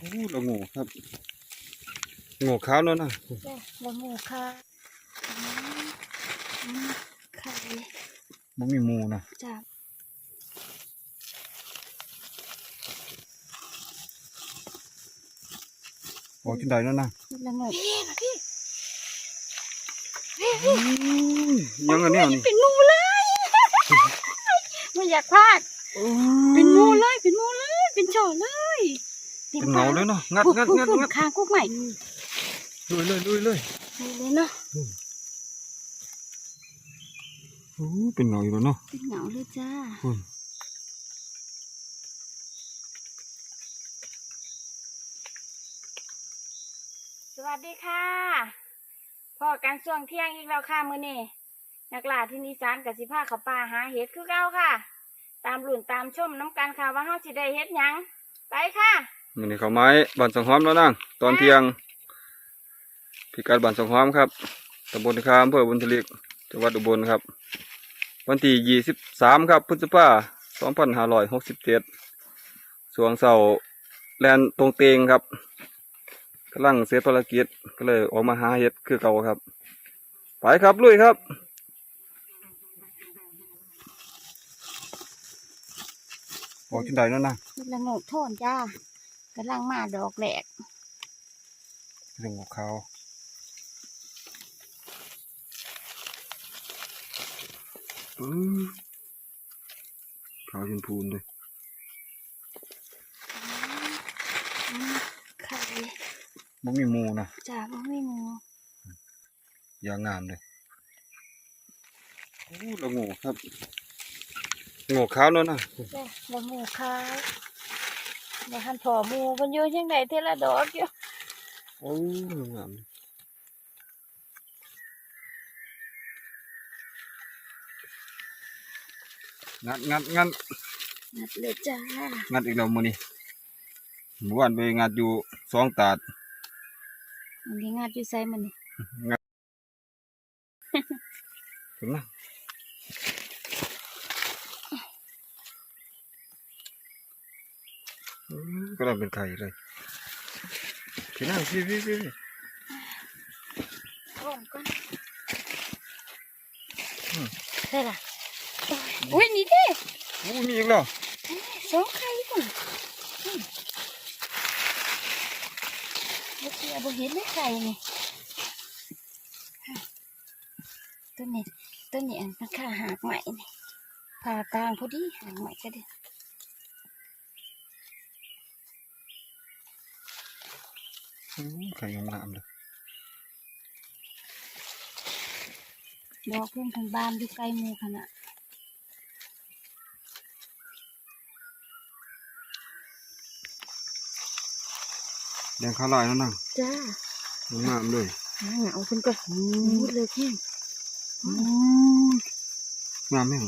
โอ้ละโงูครับโงูขาวแล้วนะจ้ะละหมูค่ะอืมอืมไข่มันมีหมูนะจ้ะโอ้กินได้แล้วนะละหมูอุ้ยยังอันเนี้ยนี่เป็นหมูเลยไม่อยากพลาดเป็นหมูเลยเป็นหมูเลยเป็นโฉเลย เป็นเงาเลยเนาะงัดปุ๊บงัดปุ๊บงัดปุ๊บงัดข้างกุ๊กใหม่ลุยเลยลุยเลยนี่เลยเนาะโอ้เป็นเงาอยู่แล้วเนาะเป็นเหงาเลยจ้าอืมสวัสดีค่ะพอกันช่วงเที่ยงอีกแล้วค่ะมื้อนี้นักล่าที่นิสานกับสิพาเขาป่าหาเห็ดคือเก่าค่ะ ตามหลุนตามชมน้ำกันค่ะว่าเฮาสิได้เห็ดหยังไปค่ะมั นนี่เขาวไม้บ้านสังหอมแล้วนะตอนเที่ยงพิกัดบ้านสังหอมครับตำบลคามอำเภอบุญทลิกจังหวัดอุบลครับ วันที่ยี่สิบสามครับพฤษภาสองพันห้าร้อยหกสิบเจ็ดสวงเสาแลนตรงเตงครับกำลังเสียภารกิจก็เลยออกมาหาเห็ดคือเก่าครับ ไปครับลุยครับโอ้กินได้แล้วนะละโงกโทนจ้า กำลังมาดอกแหลกเรื่องของเขาอือขาวยินพูนเลยอืมไข่มันมีหมูนะจ้าบ่มีหมูยางงามเลยโอ้ละโงูครับโงูขาวแล้วนะจ้าละหมูค่ะบ่ทันพอหมูเพิ่นอยู่จังไดเทอละดอกอยู่โอ้งามเลยงัดงัดงัดนัดเลยจ้างัดอีกแล้วมือนี่เมื่อวานไปงัดอยู่สองตาดอันนี้งาดอยู่ไสมันนี่ถึงนะอื้อ กำลังเป็นไข่เลยทีนั่งพี่พี่พี่พี่โอนก่อนได้ล่ะอุ้ยนี่เด้โอ้มีอีกแล้วสองไข่พุ่นอืมบ่เชื่อบ่เห็นเลยไข่นี่ตัวนี้ตัวนี้อันมันค่าหากใหม่นี่ผ่ากลางพอดีหากใหม่ก็ได้ อื้อ ไข่งามๆเลยดอกเพิ่นทางบ้านอยู่ไกลหมู่ขนาดแดงข้าวลายแล้วนั่งจ้างามๆเลยหาเหงาเพิ่นก็มุดเลยแค่อื้องามแม่ง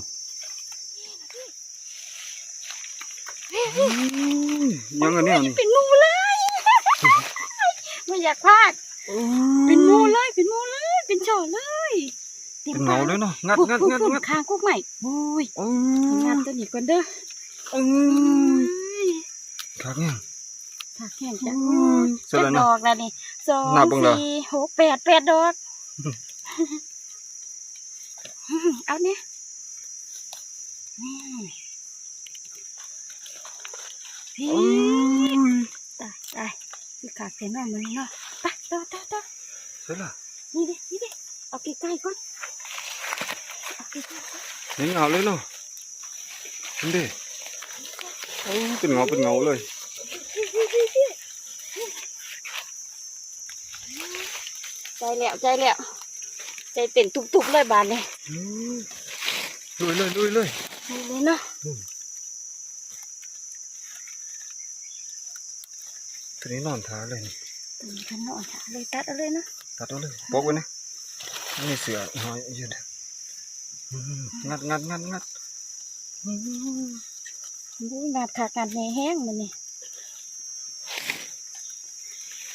ยังอันเนี้ยนี่เป็นหมูเลย ไม่อยากพลาด เป็นหมูเลย เป็นหมูเลย เป็นโฉเลยเป็นเงาเลยเนาะ งัดปุ๊บงัดปุ๊บงัดปุ๊บงัดข้างกุ๊กใหม่โอ้ยโอ้งานตัวนี้ก่อนเด้อโอ้ยคักเนี่ยถักแข่งจ้ะโอ้ยเสร็จเจ็แล้ดวดเนาะอกแล้วนี่สองนับเบิ่งเด้อสี่หกแปดแปดดอก เอาเนี่ยนี่พี่โอ้ยตายตาย พี่ขาดเสียหน่อยมันเนาะไปต่อต่อต่อเสร็จละนี่ดินี่ดิเอาใกล้ๆก่อนเอาใกล้ๆ ก่อนเห็นเงาเลยเนาะเห็นดิโอ้ยเป็นเงาเป็นเงาเลยใจแล้วใจแล้วใจเต้นตุบๆเลยบานนี่ลุยเลยลุยเลยนี่เลยเนาะทีนี้นอนท้าเลยนี่ตัวนี้ขันนอนค่ะเลยตัดเอาเลยเนาะตัดเอาเลยปกไว้นี่นี่เสือหอยยืนอืมงัดงัดงัดงัดอืมดูงาดขาดงาดแหน่แห้งมันนี่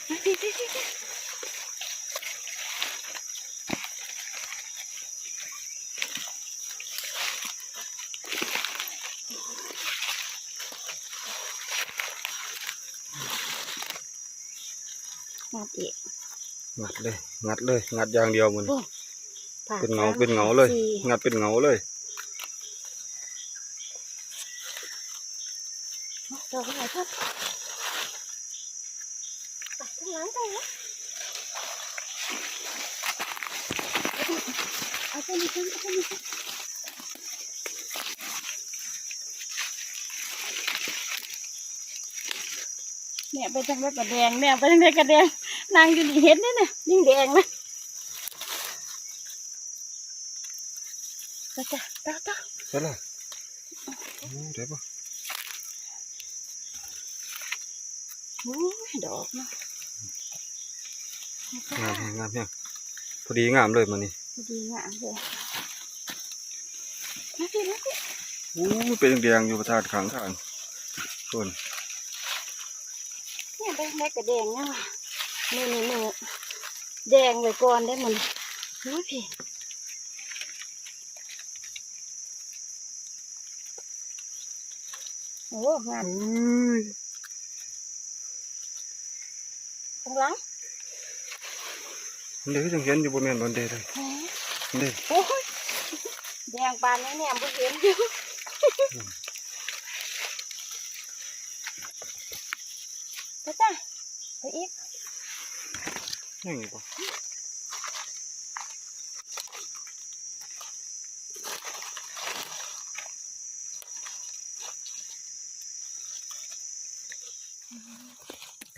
มาพี่พี่พี่พี่ งัด อีกงัดเลย งัดเลย งัดอย่างเดียวมันโอ้ผ่เป็นเงาสมเป็นเงาเลยสี่งัดเป็นเงาเลยดอกอะไรครับตัดข้างหลังไปนะเอาไปนี่กันเอาไปนี่กันแม่ไปจังไรกระแดงแม่ไปจังไรกระแดง นางอยู่นี่เห็นนี่น่ะยิ่งแดงนะไปจ้ะต่อต่อใช่ละโอ้เดี๋ยวปะโอ้ยดอกเนาะงามแฮงงามแฮงพอดีงามเลยมันนี่ดีงามเลยมาพี่มาพี่โอ้เป็นแดงๆอยู่ประทานขังทางส่วนเนี่ยไปแม่กระแดงเนี่ยว่ะ มือนี่มือแดงไว้ก่อนได้หมดโอ้ยพี่โอ้งามตรงหลังเดี๋ยวจังเห็นอยู่บนแม่นบนเดเลยแหมเด้โอ้ยแดงปานนี้เนี่ยบ่เห็นอยู่ไปจ้ะไปอีก ยังอยู่ปะ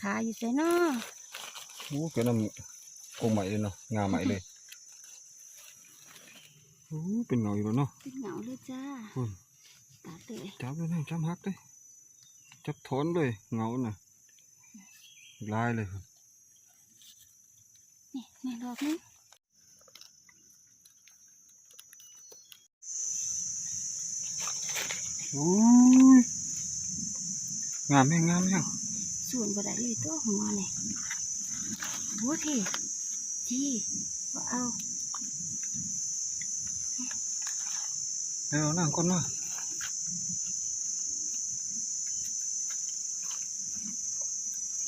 ขาอยู่ไสเนาะโอ้เป็นน้ำกงใหม่เลยเนาะงามใหม่เลยโอ้เป็นเงาอยู่แล้วเนาะเป็นเหงาเลยจ้าคุณตัดเลยจับเลยนะจับฮักเลยจับถอนเลยเงาน่ะลายเลยคุณ นี่นี่ดอกนึงโอ้ยงามแม่งงามแม่งส่วนบ่ได้เลยตัวหัวนี่โอ้ทีจีบ่เอาเดี๋ยวนั่งก่อนมา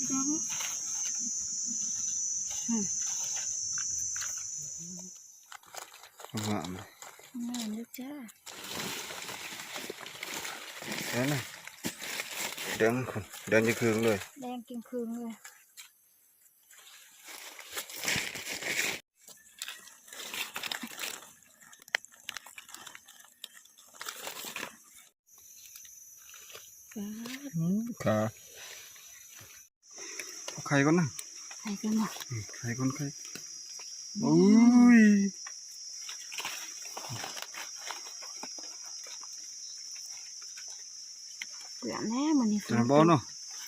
ดอกนี้ งามเลย งามเลยจ้า เดี๋ยวนะ แดงคุณแดงจะคืนเลย แดงกินคืนเลยจ้าขาเอาไข่ก่อนนะใส่กันหมดอืมไข่ก่อนไข่โอ้ย เปลือกแน่ มันนี่จะบอเนาะ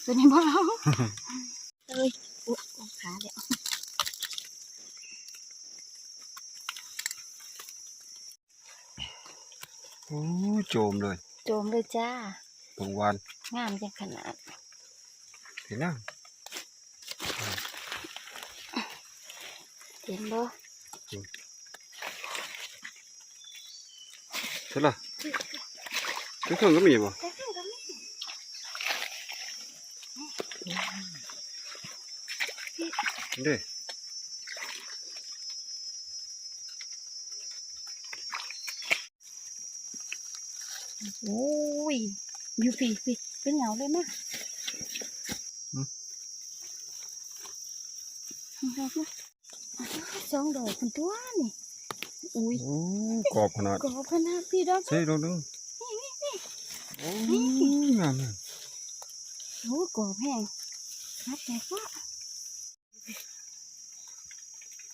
ตัวนี้บ่เอาเอ้ยอุ๊ยขาเดี๋ยวโอ้ยโจมเลย โจมเลยจ้าบางวันงามจังขนาดเห็นนะเห็นบ่ใช่ละเครื่องก็มีบ่ แต่ข้างก็มีเด้โอ้ยอยู่ปีปีเป็นเหงาเลยมั้ยสองดอกคุณตัวนี่อุ้ยโอ้กรอบขนาดกอบขนาดพี่ดอกใช่ดอกหนึงโอ้ยงามเลยโอ้กอบแห้งนัดแต่ก็ ข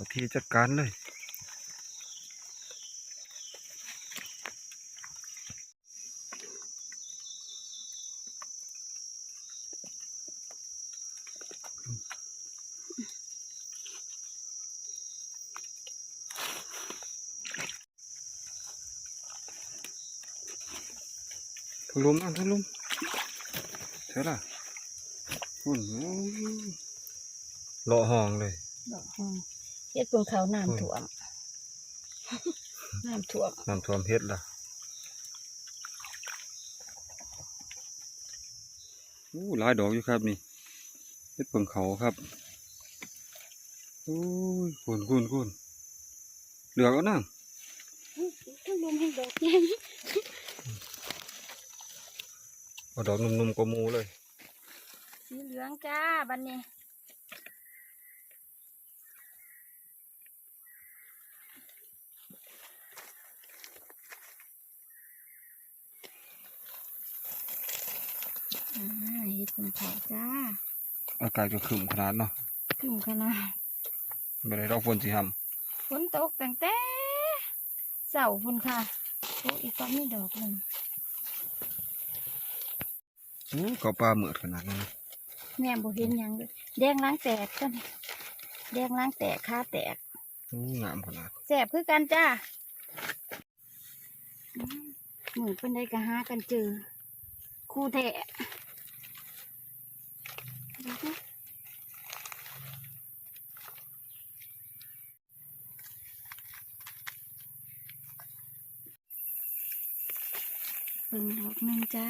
อที่จัดการเลยทั้งลมอะทั้งลมใช่ละหุ่นโอ้ย เลาะห้องเลย ดอกห้องเฮ็ดเพิ่งเขาน้ำท่วม น้ำท่วมน้ำท่วมเฮ็ดล่ะอู้หลายดอกอยู่ครับนี่เฮ็ดเปิงเขาครับโอ้ยคุณคุณคุณเหลือกแล้วนั่งข้างบนให้ดอกใหญ่เอาดอกนุ่มๆกว่าหมูเลย สีเหลืองจ้าบันนี้อ่าเห็ดผงเขาจ้า อากาศก็ขรึมขนาดเนาะถึงขนาดไม่ได้รอกฝนสิทฝนตกตั้งแต่เสาพุ่นค่ะโอ้อีกต้นนี่ดอกหนึ่งำโอ้เกาปลาเหมือดขนาดนั้นนะแม่บ่เห็นหยังเลยแดงล้างแตกกันแดงล้างแตกขาแตกโอ้งามขนาดแสบคือกันจ้าอืมหมูเป็นไดกะหากันเจอคู่แท้ เพิ่งดอกหนึ่งจ้า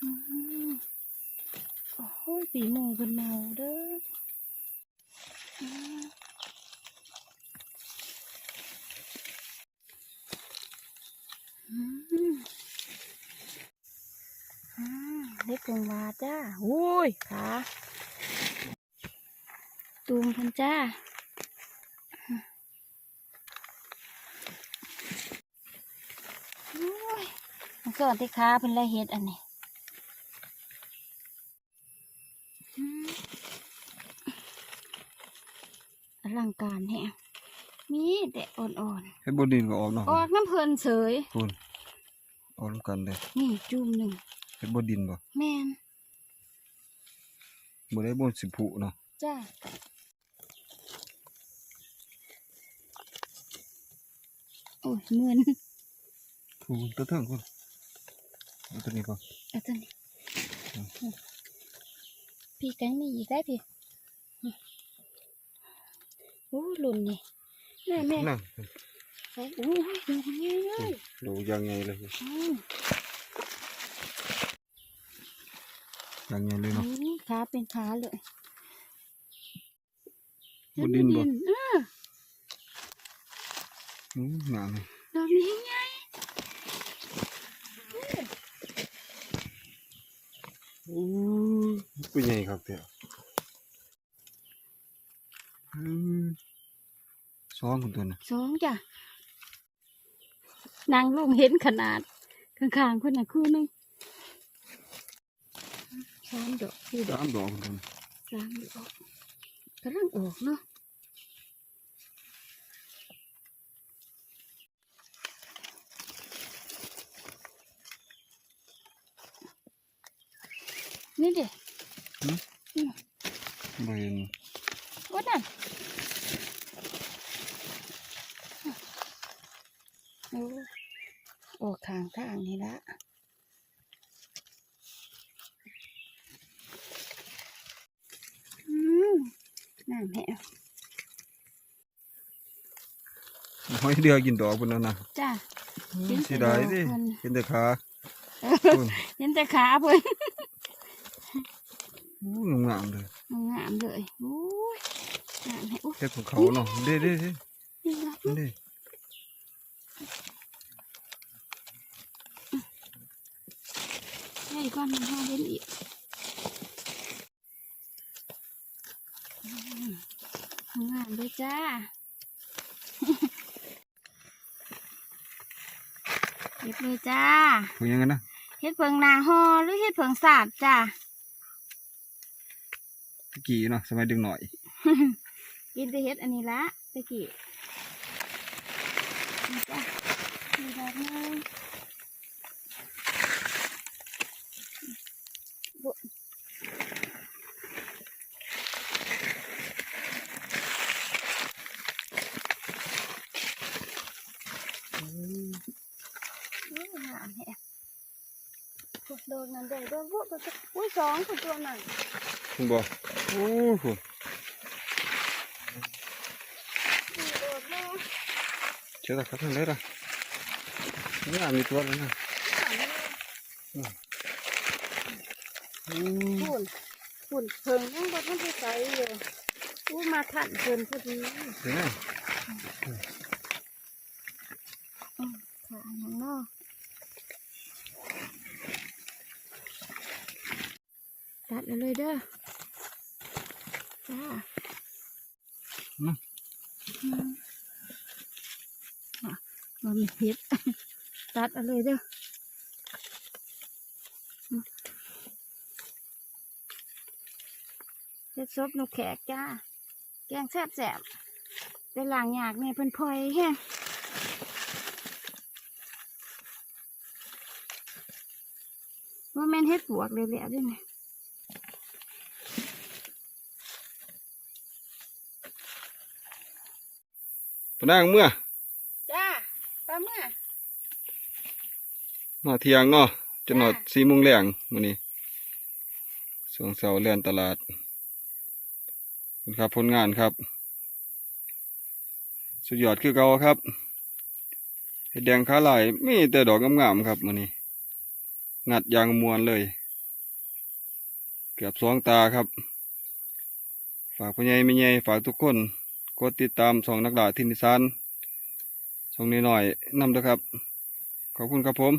อืมโอ้โหปีหมูเป็นเมาเด้ออืมอืมอ่าเล็กก งวาจ้าโอ้ยขาตูมพันจ้าโอ้ยมันก็ที่ขาเป็นไรเห็ดอันนี้อืมอลังการแฮะมีแต่อ่อนเฮ็ดบนดินก็ออกเนาะๆออกน้ำเพลินเสยคุณออกนำกันเลยนี่จุ่มหนึ่ง เฮ็ดบนดินบ่แม่นบ่ได้บนสิผุเนาะจ้าโอ้ยเงินคุณตัวเทิงคุณเอาตัวนี้ก่อนเอาตัวนี้พี่แกงมีอีกได้พี่นี่โอ้หลุนนี่แม่แม่นั่งใส่โอ้ยดูง่ายเลยดูยังไงเลย อืมยังไงเลยเนาะนี่ขาเป็นขาเลยบนดินบ่เอออืมงามเลยดอกนี้ไงโอ้ยกูใหญ่ครับเตี้ยอืมซ้อนคนตัวน่ะสองจ้ะนางลงเห็นขนาดข้างๆคนน่ะคู่หนึง สามดอกสี่ดอกสามดอกคนตัวน่ะสามดอกกำลังออกเนาะนี่เด็บ่เห็นวัดนั่นโอ้ออกทางทางนี่ละอืมน้ำแห้ง หอยเดือกินดอกพุ่นแล้วนะจ้าเห็นแต่เสียดายดิดอกมันเห็นแต่ขาพุ่นเห็นแต่ขาเพิ่นโอ้ยงามเลยงามเลยโอ้ยงามแห้งโอ้ยเฮ็ดของเขาเนาะเด้เด้เด้นี่ละเด้ให้ก้อนมันห้าเล่นอีกอืมงามเลยจ้า เก็บเลยจ้าคุยยังไงนะเฮ็ดเพิงนาฮอหรือเฮ็ดเพิงสาดจ้าตะกี้เนาะสมัยเดึกหน่อย กินแต่เฮ็ดอันนี้ละตะกี้นี่จ้ามีดอกหนึงบุโอ้ยงามแฮะโดนนั่นได้โดน พวกตัวอุ้ยสองคือตัวหนั่นคุณบอกโอ้โหเชื่อตะครับทางไหนล่ะนี่อะมีตัวแล้วนะปุ่นฝุ่นเพิงยังบ่ทันได้ใส่อยู่อู้มาทันเพิ่นพอดีเดี๋ยวนะค่ะยังนาะ ตัดเอาเลยเด้อจ้าอืมอะมันมีเห็ดตัดเอาเลยเด้ออืมเฮ็ดซบนกแขกจ้า แกงแซ่บแสบๆแต่หลังอยากเนี่ยเพิ่นพลอยแห้งว่าแม่นเฮ็ดปวกเลยแหละด้วยไง ปะนางเมื่อ จ้าปลาเมื่อ มาเที่ยงเนาะจนหอดจ้าสี่โมงแรงมื้อนี้สวงเสาเลียนตลาดขอบคุณครับผลงานครับ สุดยอดคือเก่าครับเห็ดแดงขาลายมีแต่ดอกงามๆครับมื้อนี้ งัดยางมวนเลย เกือบสองตาครับ ฝากพ่อใหญ่แม่ใหญ่ฝากทุกคน กดติดตามสองนักดาทินนิสานสองน้อยๆนำด้วยครับ ขอบคุณครับผม